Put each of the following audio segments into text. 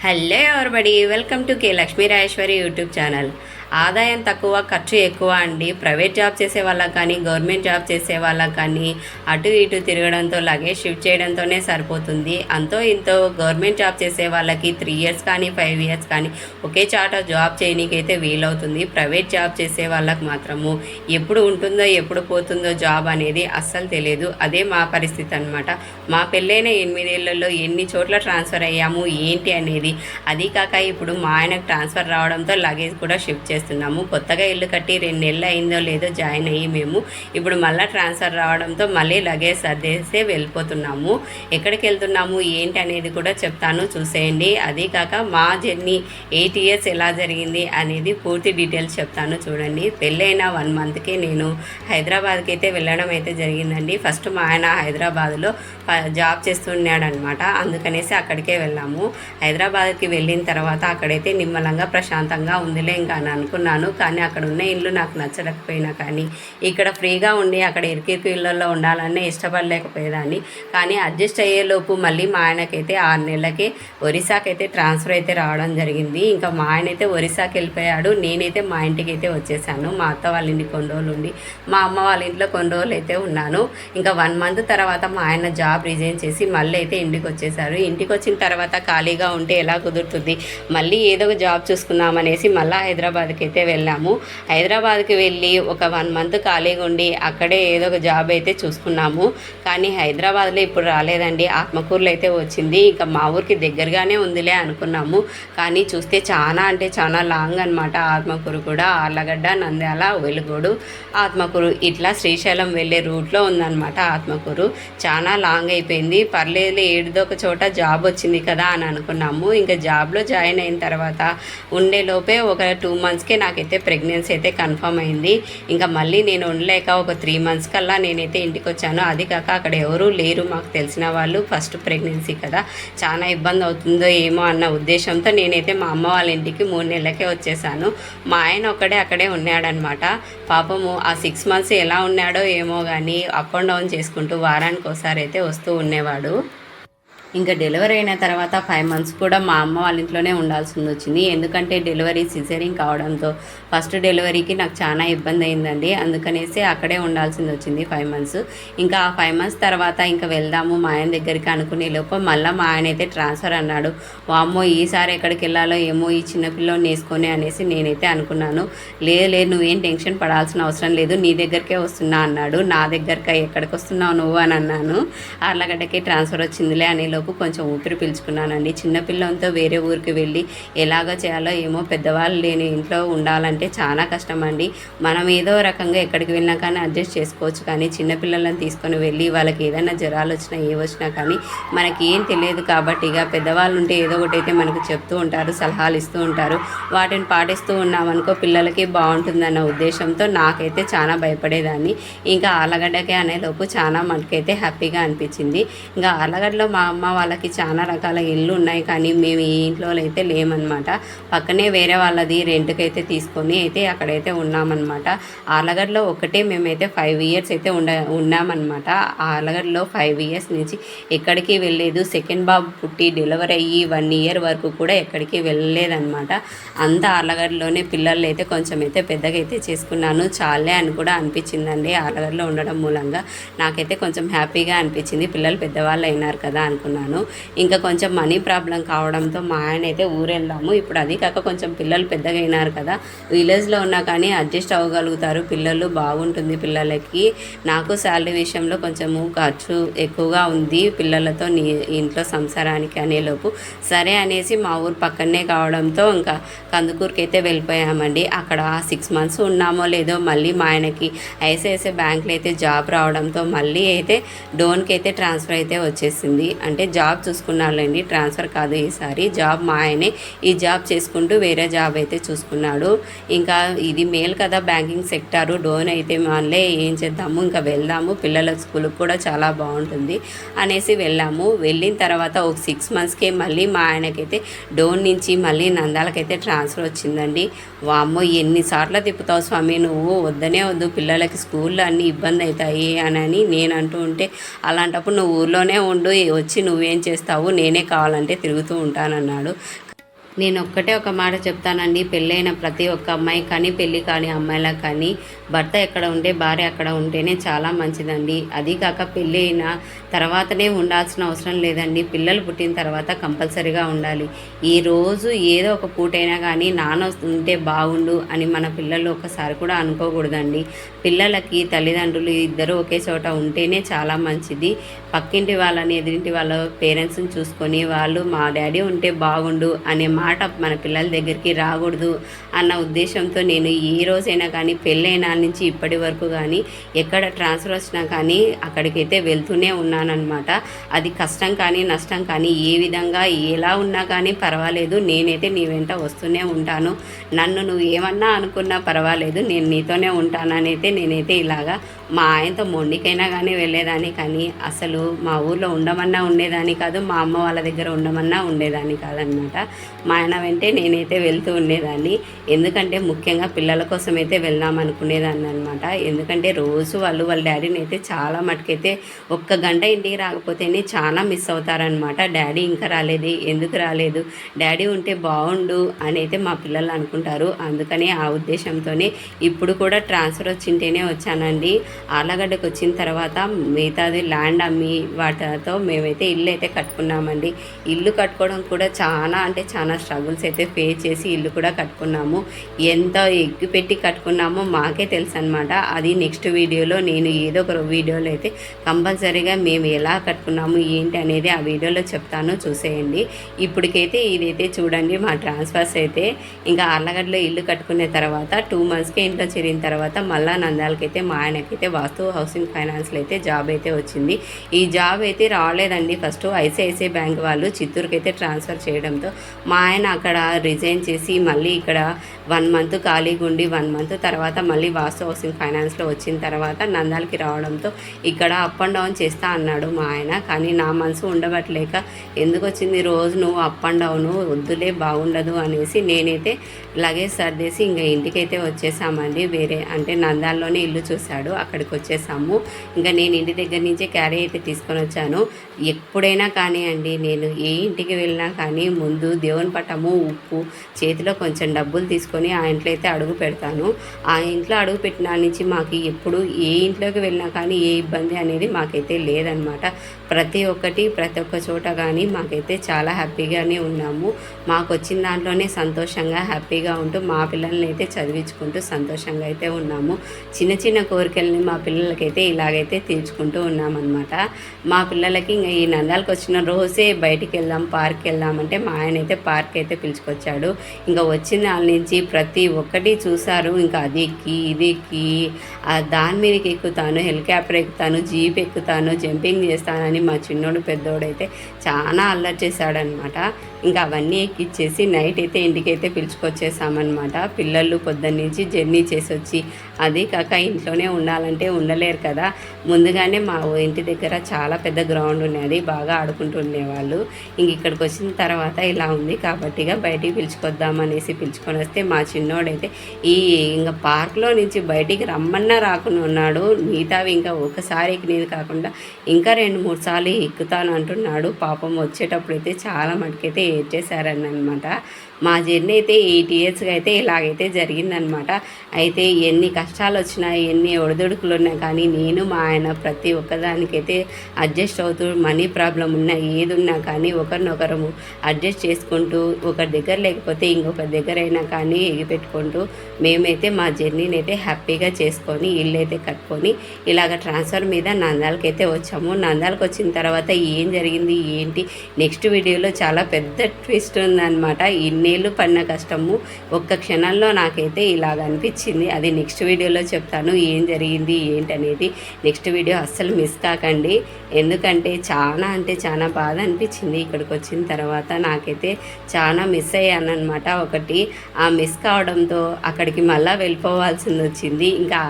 hello everybody welcome to K Lakshmi Rajeshwari YouTube channel ఆదాయం తక్కువ ఖర్చు ఎక్కువ అండి. ప్రైవేట్ జాబ్ చేసే వాళ్ళకి కానీ గవర్నమెంట్ జాబ్ చేసే వాళ్ళకి కానీ అటు ఇటు తిరగడంతో లగేజ్ షిఫ్ట్ చేయడంతోనే సరిపోతుంది. అంతో ఇంతో గవర్నమెంట్ జాబ్ చేసే వాళ్ళకి త్రీ ఇయర్స్ కానీ ఫైవ్ ఇయర్స్ కానీ ఒకే చాట జాబ్ చేయనీకైతే వీలవుతుంది. ప్రైవేట్ జాబ్ చేసే వాళ్ళకి మాత్రము ఎప్పుడు ఉంటుందో ఎప్పుడు పోతుందో జాబ్ అనేది అస్సలు తెలియదు. అదే మా పరిస్థితి అనమాట మా పెళ్ళైన ఎనిమిదేళ్ళలో ఎన్ని చోట్ల ట్రాన్స్ఫర్ అయ్యాము ఏంటి అనేది అది కాక ఇప్పుడు మా ఆయనకు ట్రాన్స్ఫర్ రావడంతో లగేజ్ కూడా షిఫ్ట్ చేస్తాం చేస్తున్నాము. కొత్తగా ఇల్లు కట్టి రెండు నెలలు అయిందో లేదో జాయిన్ అయ్యి మేము ఇప్పుడు మళ్ళీ ట్రాన్స్ఫర్ రావడంతో మళ్ళీ లగేజ్ సర్దేసే వెళ్ళిపోతున్నాము. ఎక్కడికి వెళ్తున్నాము ఏంటి అనేది కూడా చెప్తాను చూసేయండి. అదే కాక మా జర్నీ ఎయిట్ ఇయర్స్ ఎలా జరిగింది అనేది పూర్తి డీటెయిల్స్ చెప్తాను చూడండి. పెళ్ళైన వన్ మంత్కే నేను హైదరాబాద్కి అయితే వెళ్ళడం అయితే జరిగిందండి. ఫస్ట్ మా ఆయన హైదరాబాద్లో జాబ్ చేస్తున్నాడనమాట అందుకనేసి అక్కడికే వెళ్ళాము. హైదరాబాద్కి వెళ్ళిన తర్వాత అక్కడైతే నిమ్మలంగా ప్రశాంతంగా ఉందిలే ఇంకా అని అనుకున్నాను కానీ అక్కడ ఉన్న ఇల్లు నాకు నచ్చలేకపోయినా కానీ ఇక్కడ ఫ్రీగా ఉండి అక్కడ ఇరుకిరుకు ఇళ్ళల్లో ఉండాలనే ఇష్టపడలేకపోయేదాన్ని. కానీ అడ్జస్ట్ అయ్యేలోపు మళ్ళీ మా ఆయనకైతే ఆరు నెలలకి ఒరిస్సాకైతే ట్రాన్స్ఫర్ అయితే రావడం జరిగింది. ఇంకా మా ఆయన అయితే ఒరిస్సాకి వెళ్ళిపోయాడు. నేనైతే మా ఇంటికి అయితే వచ్చేసాను. మా అత్త వాళ్ళ ఇంటి కొన్ని రోజులు ఉండి మా అమ్మ వాళ్ళ ఇంట్లో కొన్ని రోజులు అయితే ఉన్నాను. ఇంకా వన్ మంత్ తర్వాత మా ఆయన జాబ్ రిజైన్ చేసి మళ్ళీ అయితే ఇంటికి వచ్చేసారు. ఇంటికి వచ్చిన తర్వాత ఖాళీగా ఉంటే ఎలా కుదురుతుంది? మళ్ళీ ఏదో ఒక జాబ్ చూసుకుందామనేసి మళ్ళీ హైదరాబాద్కి అయితే వెళ్ళాము. హైదరాబాద్కి వెళ్ళి ఒక వన్ మంత్ ఖాళీగా ఉండి అక్కడే ఏదో ఒక జాబ్ అయితే చూసుకున్నాము. కానీ హైదరాబాద్లో ఇప్పుడు రాలేదండి. ఆత్మకూరులో అయితే వచ్చింది. ఇంకా మా ఊరికి దగ్గరగానే ఉందిలే అనుకున్నాము. కానీ చూస్తే చాలా అంటే చాలా లాంగ్ అనమాట ఆత్మకూరు కూడా. ఆర్లగడ్డ నంద్యాల వెలుగోడు ఆత్మకూరు. ఇట్లా శ్రీశైలం వెళ్ళే రూట్లో ఉందన్నమాట ఆత్మకూరు. చాలా లాంగ్ అయిపోయింది. పర్లేదు ఏడుదో ఒక చోట జాబ్ వచ్చింది కదా అని అనుకున్నాము. ఇంకా జాబ్లో జాయిన్ అయిన తర్వాత ఉండే లోపే ఒక టూ మంత్స్ నాకైతే ప్రెగ్నెన్సీ అయితే కన్ఫర్మ్ అయింది. ఇంకా మళ్ళీ నేను ఉండలేక ఒక త్రీ మంత్స్ కల్లా నేనైతే ఇంటికి వచ్చాను అది కాక అక్కడ ఎవరూ లేరు మాకు తెలిసిన వాళ్ళు ఫస్ట్ ప్రెగ్నెన్సీ కదా. చాలా ఇబ్బంది అవుతుందో ఏమో అన్న ఉద్దేశంతో నేనైతే మా అమ్మ వాళ్ళ ఇంటికి మూడు నెలలకే వచ్చేసాను. మా ఆయన ఒక్కడే అక్కడే ఉన్నాడనమాట. పాపము ఆ సిక్స్ మంత్స్ ఎలా ఉన్నాడో ఏమో కానీ అప్ అండ్ డౌన్ చేసుకుంటూ వారానికి ఒకసారి అయితే వస్తూ ఉండేవాడు. ఇంకా డెలివరీ అయిన తర్వాత ఫైవ్ మంత్స్ కూడా మా అమ్మ వాళ్ళ ఇంట్లోనే ఉండాల్సి వచ్చింది. ఎందుకంటే డెలివరీ సిజరింగ్ కావడంతో ఫస్ట్ డెలివరీకి నాకు చాలా ఇబ్బంది అయిందండి. అందుకనేసి అక్కడే ఉండాల్సింది వచ్చింది ఫైవ్ మంత్స్. ఇంకా ఆ ఫైవ్ మంత్స్ తర్వాత ఇంకా వెళ్దాము మా ఆయన దగ్గరికి అనుకునే లోపు మళ్ళీ మా ఆయన అయితే ట్రాన్స్ఫర్ అన్నాడు. వామ్మో ఈసారి ఎక్కడికి వెళ్ళాలో ఏమో ఈ చిన్నపిల్లని వేసుకొని అనేసి నేనైతే అనుకున్నాను. లేదు లేదు నువ్వేం టెన్షన్ పడాల్సిన అవసరం లేదు నీ దగ్గరికే వస్తున్నా అన్నాడు. నా దగ్గరికి ఎక్కడికి వస్తున్నావు నువ్వు అని అన్నాను. ఆర్లగడ్డకి ట్రాన్స్ఫర్ వచ్చిందిలే అనే లోపు కొంచెం ఊపిరి పీల్చుకున్నానండి. చిన్నపిల్లంతో వేరే ఊరికి వెళ్ళి ఎలాగ చేయాలో ఏమో పెద్దవాళ్ళు లేని ఇంట్లో ఉండాలంటే చాలా కష్టం అండి మనం ఏదో రకంగా ఎక్కడికి వెళ్ళినా కానీ అడ్జస్ట్ చేసుకోవచ్చు కానీ చిన్నపిల్లలను తీసుకొని వెళ్ళి వాళ్ళకి ఏదైనా జ్వరాలు వచ్చినా ఏ వచ్చినా కానీ మనకి ఏం తెలియదు కాబట్టి ఇక పెద్దవాళ్ళు ఉంటే ఏదో ఒకటి అయితే మనకు చెప్తూ ఉంటారు సలహాలు ఇస్తూ ఉంటారు. వాటిని పాటిస్తూ ఉన్నామనుకో పిల్లలకి బాగుంటుందన్న ఉద్దేశంతో నాకైతే చాలా భయపడేదాన్ని. ఇంకా ఆలగడ్డకే అనేలోపు చాలా మనకైతే హ్యాపీగా అనిపించింది. ఇంకా ఆలగడ్డలో మా అమ్మ వాళ్ళకి చాలా రకాల ఇల్లు ఉన్నాయి కానీ మేము ఈ ఇంట్లో అయితే లేమన్నమాట. పక్కనే వేరే వాళ్ళది రెంట్కి అయితే తీసుకొని అయితే అక్కడైతే ఉన్నామన్నమాట. ఆలగడ్లో ఒకటే మేమైతే ఫైవ్ ఇయర్స్ అయితే ఉండ ఉన్నామన్నమాట. ఆలగడ్లో ఫైవ్ ఇయర్స్ నుంచి ఎక్కడికి వెళ్ళలేదు. సెకండ్ బాబు పుట్టి డెలివరీ అయ్యి వన్ ఇయర్ వరకు కూడా ఎక్కడికి వెళ్ళలేదన్నమాట. అంత ఆలగడ్డలోనే పిల్లలు అయితే కొంచెం అయితే పెద్దగా అయితే చేసుకున్నాను. చాలే అని కూడా అనిపించిందండి ఆలగడ్లో ఉండడం మూలంగా. నాకైతే కొంచెం హ్యాపీగా అనిపించింది. పిల్లలు పెద్దవాళ్ళు అయినారు కదా అనుకున్నాను. ఇంకా కొంచెం మనీ ప్రాబ్లం కావడంతో మా ఆయన అయితే ఊరు ఇప్పుడు అది కాక కొంచెం పిల్లలు పెద్దగా అయినారు కదా విలేజ్లో ఉన్నా కానీ అడ్జస్ట్ అవ్వగలుగుతారు. పిల్లలు బాగుంటుంది పిల్లలకి. నాకు శాలరీ విషయంలో కొంచెము ఖర్చు ఎక్కువగా ఉంది పిల్లలతో నీ ఇంట్లో సంసారానికి అనేలోపు. సరే అనేసి మా ఊరు పక్కనే కావడంతో ఇంకా కందుకూరుకి అయితే వెళ్ళిపోయామండి. అక్కడ సిక్స్ మంత్స్ ఉన్నామో లేదో మళ్ళీ మా ఆయనకి ఐసిఐసిఐ బ్యాంక్లో అయితే జాబ్ రావడంతో మళ్ళీ అయితే డోన్కి అయితే ట్రాన్స్ఫర్ అయితే వచ్చేసింది. అంటే జాబ్ చూసుకున్నాడులేండి ట్రాన్స్ఫర్ కాదు ఈసారి. జాబ్ మా ఆయనే ఈ జాబ్ చేసుకుంటూ వేరే జాబ్ అయితే చూసుకున్నాడు. ఇంకా ఇది మేల్ కదా బ్యాంకింగ్ సెక్టారు. డోన్ అయితే మళ్ళీ ఏం చేద్దాము ఇంకా వెళ్దాము. పిల్లల స్కూల్కి కూడా చాలా బాగుంటుంది అనేసి వెళ్ళాము. వెళ్ళిన తర్వాత ఒక సిక్స్ మంత్స్కే మళ్ళీ మా ఆయనకైతే డోన్ నుంచి మళ్ళీ నందాలకైతే ట్రాన్స్ఫర్ వచ్చిందండి. వామ్మో ఎన్నిసార్లు తిప్పుతావు స్వామి? నువ్వు వద్దనే వద్దు. పిల్లలకి స్కూల్లో అన్ని ఇబ్బంది అవుతాయి అని అని నేను అంటూ ఉంటే అలాంటప్పుడు నువ్వు ఊర్లోనే ఉండు వచ్చి నువ్వు చేస్తావు నేనే కావాలంటే తిరుగుతూ ఉంటానన్నాడు. నేను ఒక్కటే ఒక మాట చెప్తానండి పెళ్ళైన ప్రతి ఒక్క అమ్మాయి కానీ పెళ్ళి కాని అమ్మాయిలకు కానీ భర్త ఎక్కడ ఉంటే భార్య అక్కడ ఉంటేనే చాలా మంచిదండి. అది కాక పెళ్ళి అయిన తర్వాతనే ఉండాల్సిన అవసరం లేదండి. పిల్లలు పుట్టిన తర్వాత కంపల్సరీగా ఉండాలి. ఈ రోజు ఏదో ఒక పూటైనా కానీ నాన్న ఉంటే బాగుండు అని మన పిల్లలు ఒకసారి కూడా అనుకోకూడదండి. పిల్లలకి తల్లిదండ్రులు ఇద్దరు ఒకే చోట ఉంటేనే చాలా మంచిది. పక్కింటి వాళ్ళని ఎదురింటి వాళ్ళ పేరెంట్స్ని చూసుకొని వాళ్ళు మా డాడీ ఉంటే బాగుండు అనే మాట మన పిల్లల దగ్గరికి రాకూడదు అన్న ఉద్దేశంతో నేను ఏ రోజైనా కానీ పెళ్ళైనా నుంచి ఇప్పటి వరకు కానీ ఎక్కడ ట్రాన్స్ఫర్ వచ్చినా కానీ అక్కడికైతే వెళ్తూనే ఉన్నానన్నమాట. అది కష్టం కానీ నష్టం కానీ ఏ విధంగా ఎలా ఉన్నా కానీ పర్వాలేదు. నేనైతే నీ వెంట వస్తూనే ఉంటాను. నన్ను నువ్వు ఏమన్నా అనుకున్నా పర్వాలేదు. నేను నీతోనే ఉంటానని అయితే నేనైతే ఇలాగా మా ఆయనతో మొండికైనా కానీ వెళ్ళేదాన్ని కానీ అసలు మా ఊర్లో ఉండమన్నా ఉండేదాన్ని కాదు మా అమ్మ వాళ్ళ దగ్గర ఉండమన్నా ఉండేదాన్ని కాదనమాట. మా ఆయన వెంటే నేనైతే వెళ్తూ ఉండేదాన్ని. ఎందుకంటే ముఖ్యంగా పిల్లల కోసం అయితే వెళ్దాం అనుకునేదాన్ని అనమాట ఎందుకంటే రోజు వాళ్ళు వాళ్ళ డాడీని అయితే చాలా మటుకైతే ఒక్క గంట ఇంటికి రాకపోతేనే చాలా మిస్ అవుతారనమాట డాడీ ఇంకా రాలేదు ఎందుకు రాలేదు? డాడీ ఉంటే బాగుండు అని అయితే మా పిల్లలు అనుకుంటారు. అందుకనే ఆ ఉద్దేశంతోనే ఇప్పుడు కూడా ట్రాన్స్ఫర్ వచ్చింటేనే వచ్చానండి. ఆలగడ్డకు వచ్చిన తర్వాత మిగతాది ల్యాండ్ అమ్మి వాటితో మేమైతే ఇల్లు అయితే కట్టుకున్నామండి. ఇల్లు కట్టుకోవడం కూడా చాలా అంటే చాలా స్ట్రగుల్స్ అయితే ఫేస్ చేసి ఇల్లు కూడా కట్టుకున్నాము. ఎంత ఎగ్గు పెట్టి కట్టుకున్నామో మాకే తెలుసు అనమాట అది నెక్స్ట్ వీడియోలో నేను ఏదో ఒక వీడియోలో అయితే కంపల్సరీగా మేము ఎలా కట్టుకున్నాము ఏంటి అనేది ఆ వీడియోలో చెప్తాను. చూసేయండి. ఇప్పటికైతే ఇదైతే చూడండి మా ట్రాన్స్ఫర్స్ అయితే. ఇంకా అల్లగడ్డలో ఇల్లు కట్టుకునే తర్వాత టూ మంత్స్కి ఇంట్లో చేరిన తర్వాత మళ్ళా నందాలకైతే మా ఆయనకైతే వాస్తు హౌసింగ్ ఫైనాన్స్లో అయితే జాబ్ అయితే వచ్చింది. ఈ జాబ్ అయితే రాలేదండి. ఫస్ట్ ఐసిఐసిఐ బ్యాంక్ వాళ్ళు చిత్తూరుకి అయితే ట్రాన్స్ఫర్ చేయడంతో మా ఆయన అక్కడ రిజైన్ చేసి మళ్ళీ ఇక్కడ వన్ మంత్ ఖాళీగా ఉండి వన్ మంత్ తర్వాత మళ్ళీ వాస్తు హౌసింగ్ ఫైనాన్స్లో వచ్చిన తర్వాత నందాలకి రావడంతో ఇక్కడ అప్ అండ్ డౌన్ చేస్తా అన్నాడు మా ఆయన. కానీ నా మనసు ఉండబట్టలేక ఎందుకు వచ్చింది రోజు నువ్వు అప్ అండ్ డౌన్ వద్దులే బాగుండదు అనేసి నేనైతే లగేజ్ సర్దేసి ఇంకా ఇంటికైతే వచ్చేసామండి. వేరే అంటే నందాల్లోనే ఇల్లు చూశాడు. అక్కడ అక్కడికి వచ్చేసాము. ఇంకా నేను ఇంటి దగ్గర నుంచే క్యారీ అయితే తీసుకొని వచ్చాను. ఎప్పుడైనా కానీ అండి నేను ఏ ఇంటికి వెళ్ళినా కానీ ముందు దేవుని పటము ఉప్పు చేతిలో కొంచెం డబ్బులు తీసుకొని ఆ ఇంట్లో అయితే అడుగు పెడతాను. ఆ ఇంట్లో అడుగు పెట్టిన నుంచి మాకు ఎప్పుడు ఏ ఇంట్లోకి వెళ్ళినా కానీ ఏ ఇబ్బంది అనేది మాకైతే లేదనమాట. ప్రతి ఒక్కటి ప్రతి ఒక్క చోట కానీ మాకైతే చాలా హ్యాపీగానే ఉన్నాము. మాకు వచ్చిన దాంట్లోనే సంతోషంగా హ్యాపీగా ఉంటూ మా పిల్లల్ని అయితే చదివించుకుంటూ సంతోషంగా అయితే ఉన్నాము. చిన్న చిన్న కోరికల్ని మా పిల్లలకైతే ఇలాగైతే తీర్చుకుంటూ ఉన్నామన్నమాట. మా పిల్లలకి ఇంకా ఈ నందాలకు వచ్చిన రోజే బయటికి వెళ్దాం పార్క్ వెళ్దాం అంటే మా ఆయన అయితే పార్క్ అయితే పిలుచుకొచ్చాడు. ఇంకా వచ్చిన దాని నుంచి ప్రతి ఒక్కటి చూసారు ఇంకా అది ఎక్కి ఇది ఎక్కి దాని మీదకి ఎక్కుతాను హెలికాప్టర్ ఎక్కుతాను జీప్ ఎక్కుతాను జంపింగ్ చేస్తానని మా చిన్నోడు పెద్దోడైతే చాలా అల్లరి చేశాడనమాట ఇంకా అవన్నీ ఎక్కిచ్చేసి నైట్ అయితే ఇంటికైతే పిలుచుకొచ్చేసామన్నమాట. పిల్లలు పొద్దున్నుంచి జర్నీ చేసి వచ్చి అది కాక ఇంట్లోనే ఉండాలని ఉండాలంటే ఉండలేరు కదా. ముందుగానే మా ఇంటి దగ్గర చాలా పెద్ద గ్రౌండ్ ఉన్నది బాగా ఆడుకుంటూ ఉండేవాళ్ళు. ఇంక ఇక్కడికి వచ్చిన తర్వాత ఇలా ఉంది. కాబట్టిగా బయటికి పిలుచుకొద్దామనేసి పిలుచుకొని వస్తే మా చిన్నోడైతే ఈ ఇంకా పార్క్లో నుంచి బయటికి రమ్మన్నా రాకుండా ఉన్నాడు. మిగతావి ఇంకా ఒకసారి ఎక్కినది కాకుండా ఇంకా రెండు మూడు సార్లు ఎక్కుతాను అంటున్నాడు. పాపం వచ్చేటప్పుడు అయితే చాలా మటుకైతే ఏడ్చేశారని అనమాట మా జర్నీ అయితే ఎయిట్ ఇయర్స్గా అయితే ఇలాగైతే జరిగిందనమాట. అయితే ఎన్ని కష్టాలు వచ్చినా ఎన్ని ఒడిదుడుకులు ఉన్నా కానీ నేను మా ఆయన ప్రతి ఒక్కదానికైతే అడ్జస్ట్ అవుతూ మనీ ప్రాబ్లం ఉన్నా ఏది ఉన్నా కానీ ఒకరినొకరము అడ్జస్ట్ చేసుకుంటూ ఒకరి దగ్గర లేకపోతే ఇంకొకరి దగ్గర అయినా కానీ ఎగిపెట్టుకుంటూ మేమైతే మా జర్నీని అయితే హ్యాపీగా చేసుకొని ఇల్లు అయితే కట్టుకొని ఇలాగ ట్రాన్స్ఫర్ మీద నందాలకైతే వచ్చాము. నందాలకు వచ్చిన తర్వాత ఏం జరిగింది ఏంటి? నెక్స్ట్ వీడియోలో చాలా పెద్ద ట్విస్ట్ ఉందన్నమాట ఇన్ని ఇన్నేళ్ళు పడిన కష్టము ఒక్క క్షణంలో నాకైతే ఇలాగ అనిపించింది. అది నెక్స్ట్ వీడియోలో చెప్తాను. ఏం జరిగింది ఏంటి అనేది నెక్స్ట్ వీడియో అస్సలు మిస్ కాకండి. ఎందుకంటే చాలా అంటే చాలా బాధ అనిపించింది ఇక్కడికి వచ్చిన తర్వాత. నాకైతే చాలా మిస్ అయ్యాను అనమాట ఒకటి ఆ మిస్ కావడంతో అక్కడికి మళ్ళీ వెళ్ళిపోవాల్సింది వచ్చింది. ఇంకా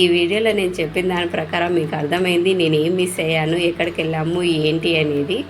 ఈ వీడియోలో నేను చెప్పిన దాని ప్రకారం మీకు అర్థమైంది. నేను ఏం మిస్ అయ్యాను ఎక్కడికి వెళ్ళాము ఏంటి అనేది.